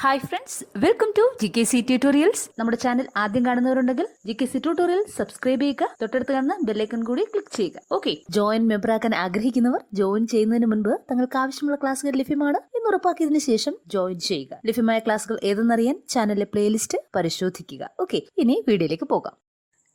Hi friends welcome to G K C tutorials നമ്മുടെ channel ആദ്യം കാണുന്നവരുണ്ടെങ്കിൽ G K C tutorial subscribe ചെയ്യുക. തൊട്ടടുത്ത് കാണുന്ന ബെല്ലൈക്കൺ കൂടി ക്ലിക്ക് ചെയ്യുക. ഓക്കെ ജോയിൻ മെമ്പർ ആക്കാൻ ആഗ്രഹിക്കുന്നവർ ജോയിൻ ചെയ്യുന്നതിന് മുൻപ് തങ്ങൾക്ക് ആവശ്യമുള്ള ക്ലാസ്സുകൾ ലഭ്യമാണ് എന്ന് ഉറപ്പാക്കിയതിനു ശേഷം ജോയിൻ ചെയ്യുക. ലഭ്യമായ ക്ലാസ്സുകൾ ഏതെന്നറിയാൻ ചാനലിലെ പ്ലേലിസ്റ്റ് പരിശോധിക്കുക. ഓക്കെ ഇനി വീഡിയോയിലേക്ക് പോകാം.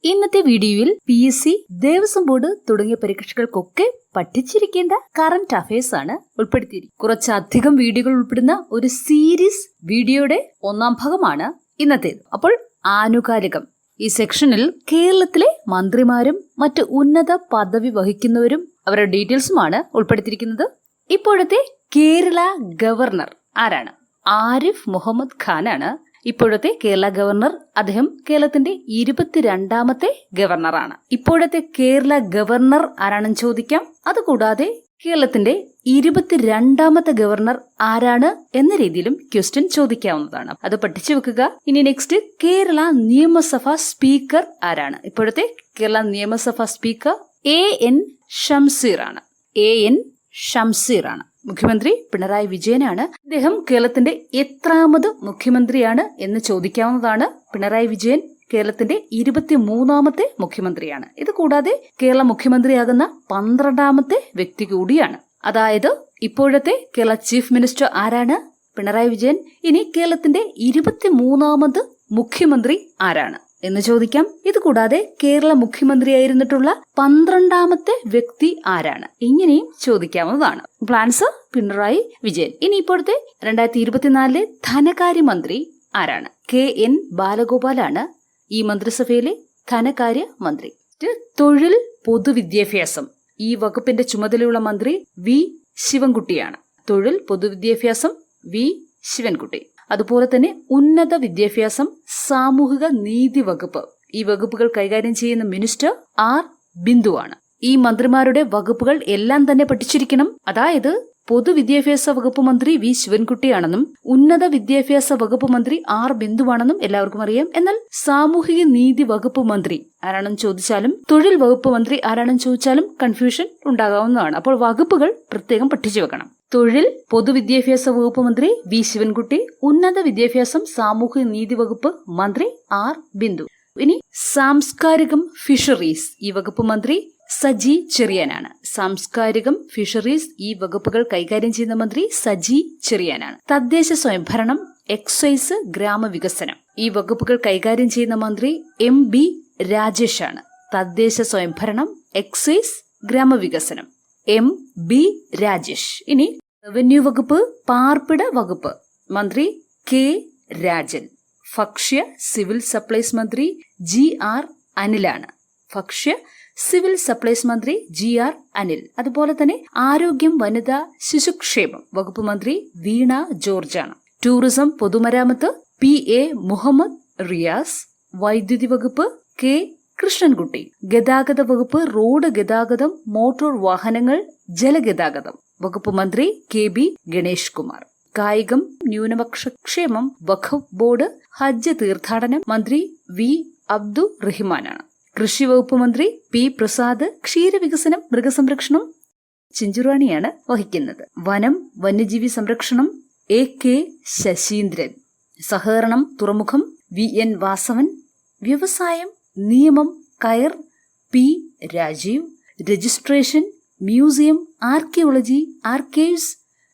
ഇന്നത്തെ വീഡിയോയിൽ P S C Devaswom board തുടങ്ങിയ പരീക്ഷകൾക്കൊക്കെ പഠിച്ചിരിക്കേണ്ട കറന്റ് അഫയേഴ്സ് ആണ് ഉൾപ്പെടുത്തിയിരിക്കുന്നത് കുറച്ചധികം വീഡിയോകൾ ഉൾപ്പെടുന്ന ഒരു സീരീസ് വീഡിയോയുടെ ഒന്നാം ഭാഗമാണ് ഇന്നത്തേത്. അപ്പോൾ ആനുകാലികം. ഈ സെക്ഷനിൽ കേരളത്തിലെ മന്ത്രിമാരും മറ്റ് ഉന്നത പദവി വഹിക്കുന്നവരും അവരുടെ ഡീറ്റെയിൽസുമാണ് ഉൾപ്പെടുത്തിയിരിക്കുന്നത്. ഇപ്പോഴത്തെ കേരള ഗവർണർ ആരാണ്? ആരിഫ് മുഹമ്മദ് ഖാനാണ് ഇപ്പോഴത്തെ കേരള ഗവർണർ അദ്ദേഹം കേരളത്തിന്റെ ഇരുപത്തിരണ്ടാമത്തെ ഗവർണറാണ്. ഇപ്പോഴത്തെ കേരള ഗവർണർ ആരാണെന്ന് ചോദിക്കാം? അതുകൂടാതെ കേരളത്തിന്റെ ഇരുപത്തിരണ്ടാമത്തെ ഗവർണർ ആരാണ് എന്ന രീതിയിലും ക്വസ്റ്റ്യൻ ചോദിക്കാവുന്നതാണ്. അത് പഠിച്ചു വെക്കുക. ഇനി നെക്സ്റ്റ് കേരള നിയമസഭാ സ്പീക്കർ ആരാണ്? ഇപ്പോഴത്തെ കേരള നിയമസഭാ സ്പീക്കർ എ എൻ ഷംസീർ ആണ് എ എൻ ഷംസീർ ആണ് മുഖ്യമന്ത്രി പിണറായി വിജയനാണ്. അദ്ദേഹം കേരളത്തിന്റെ എത്രാമത് മുഖ്യമന്ത്രിയാണ് എന്ന് ചോദിക്കാവുന്നതാണ് പിണറായി വിജയൻ കേരളത്തിന്റെ ഇരുപത്തിമൂന്നാമത്തെ മുഖ്യമന്ത്രിയാണ്. ഇത് കൂടാതെ കേരള മുഖ്യമന്ത്രിയാകുന്ന പന്ത്രണ്ടാമത്തെ വ്യക്തി കൂടിയാണ്. അതായത് ഇപ്പോഴത്തെ കേരള ചീഫ് മിനിസ്റ്റർ ആരാണ്? പിണറായി വിജയൻ. ഇനി കേരളത്തിന്റെ ഇരുപത്തിമൂന്നാമത് മുഖ്യമന്ത്രി ആരാണ്? എന്ന് ചോദിക്കാം. ഇത് കൂടാതെ കേരള മുഖ്യമന്ത്രിയായിരുന്നിട്ടുള്ള പന്ത്രണ്ടാമത്തെ വ്യക്തി ആരാണ്? ഇങ്ങനെയും ചോദിക്കാവുന്നതാണ്. പ്ലാൻസ് പിണറായി വിജയൻ. ഇനി ഇപ്പോഴത്തെ രണ്ടായിരത്തി ഇരുപത്തിനാലിലെ ധനകാര്യമന്ത്രി ആരാണ്? കെ എൻ ബാലഗോപാലാണ് ഈ മന്ത്രിസഭയിലെ ധനകാര്യ മന്ത്രി തൊഴിൽ പൊതുവിദ്യാഭ്യാസം. ഈ വകുപ്പിന്റെ ചുമതലയുള്ള മന്ത്രി വി ശിവൻകുട്ടിയാണ്. തൊഴിൽ പൊതുവിദ്യാഭ്യാസം വി ശിവൻകുട്ടി. അതുപോലെ തന്നെ ഉന്നത വിദ്യാഭ്യാസം സാമൂഹിക നീതി വകുപ്പ്. ഈ വകുപ്പുകൾ കൈകാര്യം ചെയ്യുന്ന മിനിസ്റ്റർ ആർ ബിന്ദുവാണ്. ഈ മന്ത്രിമാരുടെ വകുപ്പുകൾ എല്ലാം തന്നെ പഠിച്ചിരിക്കണം. അതായത് പൊതുവിദ്യാഭ്യാസ വകുപ്പ് മന്ത്രി വി. ശിവൻകുട്ടിയാണെന്നും ഉന്നത വിദ്യാഭ്യാസ വകുപ്പ് മന്ത്രി ആർ ബിന്ദുവാണെന്നും എല്ലാവർക്കും അറിയാം. എന്നാൽ സാമൂഹിക നീതി വകുപ്പ് മന്ത്രി ആരാണെന്ന് ചോദിച്ചാലും തൊഴിൽ വകുപ്പ് മന്ത്രി ആരാണെന്ന് ചോദിച്ചാലും കൺഫ്യൂഷൻ ഉണ്ടാകാവുന്നതാണ്. അപ്പോൾ വകുപ്പുകൾ പ്രത്യേകം പഠിച്ചു വെക്കണം. തൊഴിൽ പൊതുവിദ്യാഭ്യാസ വകുപ്പ് മന്ത്രി വി. ശിവൻകുട്ടി ഉന്നത വിദ്യാഭ്യാസം സാമൂഹ്യ നീതി വകുപ്പ് മന്ത്രി ആർ. ബിന്ദു. ഇനി സാംസ്കാരികം ഫിഷറീസ് ഈ വകുപ്പ് മന്ത്രി സജി ചെറിയാനാണ്. സാംസ്കാരികം ഫിഷറീസ് ഈ വകുപ്പുകൾ കൈകാര്യം ചെയ്യുന്ന മന്ത്രി സജി ചെറിയാനാണ്. തദ്ദേശ സ്വയംഭരണം എക്സൈസ് ഗ്രാമവികസനം ഈ വകുപ്പുകൾ കൈകാര്യം ചെയ്യുന്ന മന്ത്രി എം. ബി. രാജേഷാണ്. തദ്ദേശ സ്വയംഭരണം എക്സൈസ് ഗ്രാമവികസനം. M B Rajesh. ഇനി റവന്യൂ വകുപ്പ് പാർപ്പിട വകുപ്പ്. മന്ത്രി കെ രാജൻ. ഭക്ഷ്യ സിവിൽ സപ്ലൈസ് മന്ത്രി ജി ആർ അനിലാണ്. ഭക്ഷ്യ സിവിൽ സപ്ലൈസ് മന്ത്രി ജി ആർ അനിൽ. അതുപോലെ തന്നെ ആരോഗ്യം വനിതാ ശിശുക്ഷേമം വകുപ്പ് മന്ത്രി വീണ ജോർജാണ്. ടൂറിസം പൊതുമരാമത്ത് പി എ മുഹമ്മദ് റിയാസ്. വൈദ്യുതി വകുപ്പ് കെ കൃഷ്ണൻകുട്ടി ഗതാഗത വകുപ്പ് റോഡ് ഗതാഗതം മോട്ടോർ വാഹനങ്ങൾ ജലഗതാഗതം. വകുപ്പ് മന്ത്രി കെ ബി ഗണേഷ് കുമാർ കായികം ന്യൂനപക്ഷ ക്ഷേമം വഖഫ് ബോർഡ് ഹജ്ജ് തീർത്ഥാടനം മന്ത്രി വി അബ്ദു റഹിമാനാണ്. കൃഷി വകുപ്പ് മന്ത്രി പി പ്രസാദ് ക്ഷീരവികസനം മൃഗസംരക്ഷണം ചിഞ്ചുറാണിയാണ് വഹിക്കുന്നത്. വനം വന്യജീവി സംരക്ഷണം എ കെ ശശീന്ദ്രൻ. സഹകരണം തുറമുഖം വി എൻ വാസവൻ. വ്യവസായം നിയമം കയർ P Rajeev registration museum archaeology archives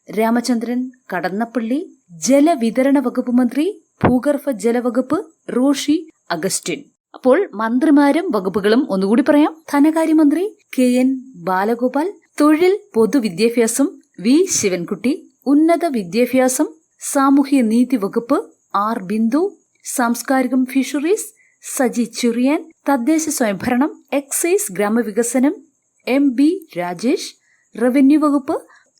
Ramachandran Kadannappally ജലവിതരണ വകുപ്പ് മന്ത്രി ഭൂഗർഭ ജലവകുപ്പ് റോഷി അഗസ്റ്റിൻ. അപ്പോൾ മന്ത്രിമാരും വകുപ്പുകളും ഒന്നുകൂടി പറയാം. ധനകാര്യമന്ത്രി കെ എൻ ബാലഗോപാൽ തൊഴിൽ പൊതുവിദ്യാഭ്യാസം വി ശിവൻകുട്ടി ഉന്നത വിദ്യാഭ്യാസം സാമൂഹ്യ നീതി വകുപ്പ് ആർ ബിന്ദു സാംസ്കാരികം ഫിഷറീസ് സജി ചുറിയൻ തദ്ദേശ സ്വയംഭരണം എക്സൈസ് ഗ്രാമവികസനം എം ബി രാജേഷ് റവന്യൂ വകുപ്പ്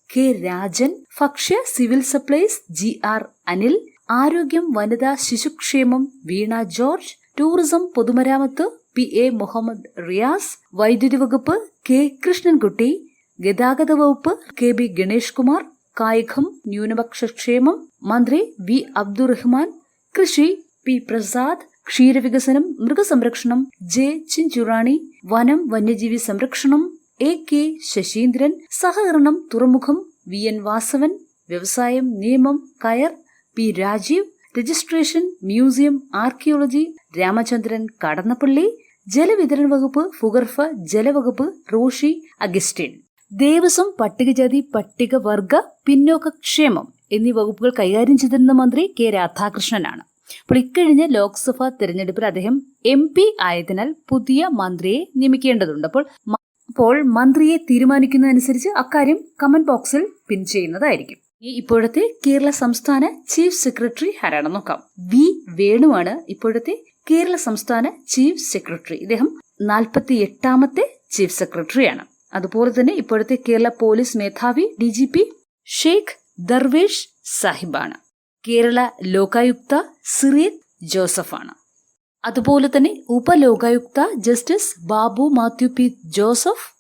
കെ രാജൻ ഭക്ഷ്യ civil supplies G R Anil ആരോഗ്യം വനിതാ ശിശുക്ഷേമം വീണ ജോർജ് ടൂറിസം പൊതുമരാമത്ത് പി എ മുഹമ്മദ് റിയാസ് വൈദ്യുതി വകുപ്പ് കെ കൃഷ്ണൻകുട്ടി ഗതാഗത വകുപ്പ് കെ ബി ഗണേഷ് കുമാർ കായികം ന്യൂനപക്ഷ ക്ഷേമം മന്ത്രി വി അബ്ദുറഹ്മാൻ കൃഷി പി പ്രസാദ് ക്ഷീരവികസനം മൃഗസംരക്ഷണം ജെ. ചിഞ്ചുറാണി വനം വന്യജീവി സംരക്ഷണം എ. കെ. ശശീന്ദ്രൻ സഹകരണം തുറമുഖം വി. എൻ. വാസവൻ വ്യവസായം നിയമം കയർ P. Rajeev registration museum archaeology Ramachandran Kadannappally ജലവിതരണ വകുപ്പ് ഫുഗർഫ ജലവകുപ്പ് റോഷി അഗസ്റ്റിൻ. ദേവസ്വം പട്ടികജാതി പട്ടികവർഗ പിന്നോക്കക്ഷേമം എന്നീ വകുപ്പുകൾ കൈകാര്യം ചെയ്തിരുന്ന മന്ത്രി കെ. രാധാകൃഷ്ണനാണ്. അപ്പോൾ ഇക്കഴിഞ്ഞ ലോക്സഭാ തിരഞ്ഞെടുപ്പിൽ അദ്ദേഹം എം പി ആയതിനാൽ പുതിയ മന്ത്രിയെ നിയമിക്കേണ്ടതുണ്ട്. അപ്പോൾ അപ്പോൾ മന്ത്രിയെ തീരുമാനിക്കുന്നതനുസരിച്ച് അക്കാര്യം കമന്റ് ബോക്സിൽ പിൻ ചെയ്യുന്നതായിരിക്കും. ഈ ഇപ്പോഴത്തെ കേരള സംസ്ഥാന ചീഫ് സെക്രട്ടറി ആരാണെന്ന് നോക്കാം. വി വേണുവാണ് ഇപ്പോഴത്തെ കേരള സംസ്ഥാന ചീഫ് സെക്രട്ടറി ഇദ്ദേഹം നാൽപ്പത്തി എട്ടാമത്തെ ചീഫ് സെക്രട്ടറിയാണ് അതുപോലെ തന്നെ ഇപ്പോഴത്തെ കേരള പോലീസ് മേധാവി D G P Sheikh Darvesh സാഹിബാണ്. Kerala Lokayukta Cyriac ജോസഫാണ്. അതുപോലെ തന്നെ ഉപലോകായുക്ത ജസ്റ്റിസ് ബാബു മാത്യു പി ജോസഫ്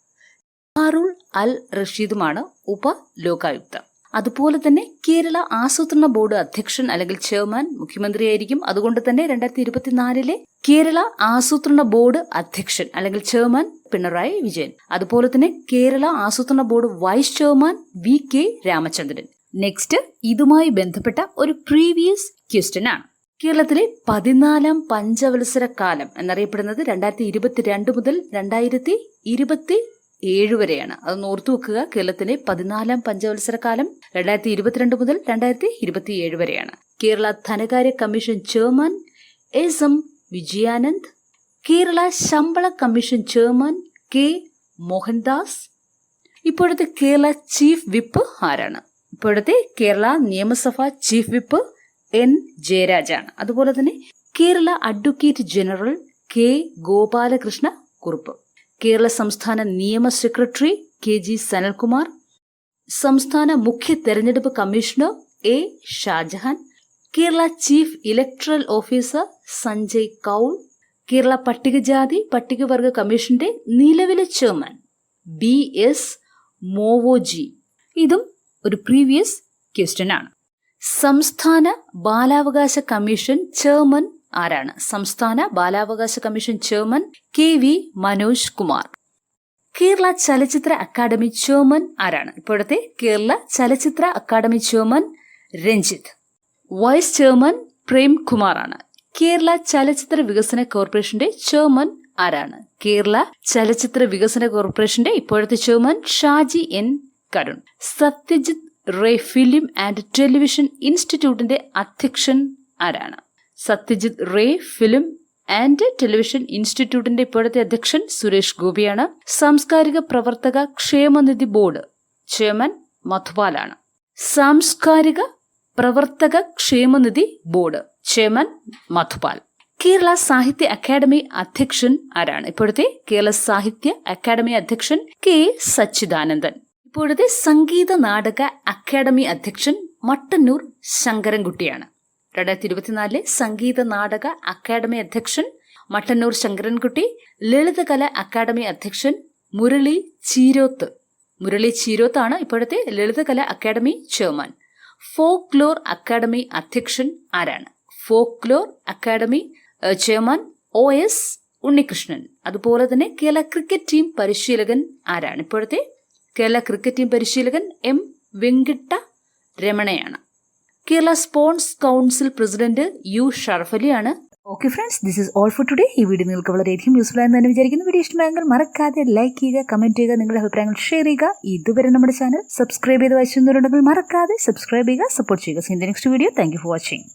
ഹാറുൾ അൽ റഷീദുമാണ് ഉപലോകായുക്ത. അതുപോലെ തന്നെ കേരള ആസൂത്രണ ബോർഡ് അധ്യക്ഷൻ അല്ലെങ്കിൽ ചെയർമാൻ മുഖ്യമന്ത്രിയായിരിക്കും. അതുകൊണ്ട് തന്നെ രണ്ടായിരത്തി ഇരുപത്തിനാലിലെ കേരള ആസൂത്രണ ബോർഡ് അധ്യക്ഷൻ അല്ലെങ്കിൽ ചെയർമാൻ പിണറായി വിജയൻ. അതുപോലെ തന്നെ കേരള ആസൂത്രണ board vice chairman V K Ramachandran. Next ഇതുമായി ബന്ധപ്പെട്ട ഒരു പ്രീവിയസ് ക്വസ്റ്റ്യൻ ആണ്. കേരളത്തിലെ പതിനാലാം പഞ്ചവത്സര കാലം എന്നറിയപ്പെടുന്നത് രണ്ടായിരത്തി ഇരുപത്തിരണ്ട് മുതൽ രണ്ടായിരത്തി ഇരുപത്തി ഏഴ് വരെയാണ്. അത് ഓർത്തു വെക്കുക കേരളത്തിലെ പതിനാലാം പഞ്ചവത്സര കാലം രണ്ടായിരത്തി ഇരുപത്തിരണ്ട് മുതൽ രണ്ടായിരത്തി ഇരുപത്തിയേഴ് വരെയാണ്. കേരള ധനകാര്യ commission chairman S M Vijayanand Kerala ശമ്പള കമ്മീഷൻ ചെയർമാൻ കെ മോഹൻദാസ് ഇപ്പോഴത്തെ കേരള ചീഫ് വിപ്പ് ആരാണ്? ഇപ്പോഴത്തെ കേരള നിയമസഭാ ചീഫ് വിപ്പ് എൻ ജയരാജാണ്. അതുപോലെ തന്നെ Kerala advocate general K Gopalakrishna Kurup Kerala സംസ്ഥാന നിയമ സെക്രട്ടറി കെ ജി സനൽകുമാർ സംസ്ഥാന മുഖ്യ തെരഞ്ഞെടുപ്പ് commissioner A Shajahan Kerala chief electoral officer Sanjay Kaul Kerala പട്ടികജാതി പട്ടികവർഗ കമ്മീഷന്റെ നിലവിലെ ചെയർമാൻ ബി എസ് മോവോജി. ഇതും ഒരു പ്രീവിയസ് ക്വസ്റ്റ്യൻ ആണ്. സംസ്ഥാന ബാലാവകാശ കമ്മീഷൻ ചെയർമാൻ ആരാണ്? സംസ്ഥാന ബാലാവകാശ commission chairman K V Manoj Kumar. Kerala ചലച്ചിത്ര അക്കാദമി ചെയർമാൻ ആരാണ്? ഇപ്പോഴത്തെ കേരള ചലച്ചിത്ര academy chairman Ranjith. Vice chairman Prem ആണ് കേരള ചലച്ചിത്ര വികസന കോർപ്പറേഷന്റെ ചെയർമാൻ ആരാണ്? കേരള ചലച്ചിത്ര വികസന കോർപ്പറേഷന്റെ ഇപ്പോഴത്തെ chairman Shaji N Karun. Satyajit Ray film and television ഇൻസ്റ്റിറ്റ്യൂട്ടിന്റെ അധ്യക്ഷൻ ആരാണ്? Satyajit Ray film and television ഇൻസ്റ്റിറ്റ്യൂട്ടിന്റെ ഇപ്പോഴത്തെ അധ്യക്ഷൻ സുരേഷ് ഗോപിയാണ്. സാംസ്കാരിക പ്രവർത്തക ക്ഷേമനിധി ബോർഡ് ചെയർമാൻ മധുപാലാണ്. സാംസ്കാരിക പ്രവർത്തക ക്ഷേമനിധി ബോർഡ് ചെയർമാൻ മധുപാൽ. കേരള സാഹിത്യ അക്കാദമി അധ്യക്ഷൻ ആരാണ്? ഇപ്പോഴത്തെ കേരള സാഹിത്യ അക്കാദമി അധ്യക്ഷൻ കെ സച്ചിദാനന്ദൻ. ഇപ്പോഴത്തെ സംഗീത നാടക അക്കാദമി അധ്യക്ഷൻ മട്ടന്നൂർ ശങ്കരൻകുട്ടിയാണ്. രണ്ടായിരത്തി ഇരുപത്തിനാലിലെ സംഗീത നാടക അക്കാദമി അധ്യക്ഷൻ മട്ടന്നൂർ ശങ്കരൻകുട്ടി ലളിതകല അക്കാദമി അധ്യക്ഷൻ മുരളി ചീരോത്ത്. മുരളി ചീരോത്താണ് ഇപ്പോഴത്തെ Lalithakala academy chairman. Folklore academy അധ്യക്ഷൻ ആരാണ്? Folklore academy chairman O S Unnikrishnan. അതുപോലെ തന്നെ കേരള ക്രിക്കറ്റ് ടീം പരിശീലകൻ ആരാണ്? ഇപ്പോഴത്തെ കേരള ക്രിക്കറ്റ് ടീം പരിശീലകൻ M Venkata രമണയാണ്. Kerala sports council president U ഷറഫലിയാണ്. Okay friends this is all for today ഈ വീഡിയോ നിങ്ങൾക്ക് വളരെയധികം യൂസ്ഫുൾ ആയെന്ന് തന്നെ വിചാരിക്കുന്നു. വീഡിയോ ഇഷ്ടമായെങ്കിൽ മറക്കാതെ ലൈക്ക് ചെയ്യുക കമന്റ് ചെയ്യുക നിങ്ങളുടെ അഭിപ്രായങ്ങൾ ഷെയർ ചെയ്യുക. ഇതുവരെ നമ്മുടെ ചാനൽ സബ്സ്ക്രൈബ് ചെയ്ത് വായിച്ചിരുന്നവരുണ്ടെങ്കിൽ മറക്കാതെ സബ്സ്ക്രൈബ് ചെയ്യുക സപ്പോർട്ട് ചെയ്യുക. See in next video thank for watching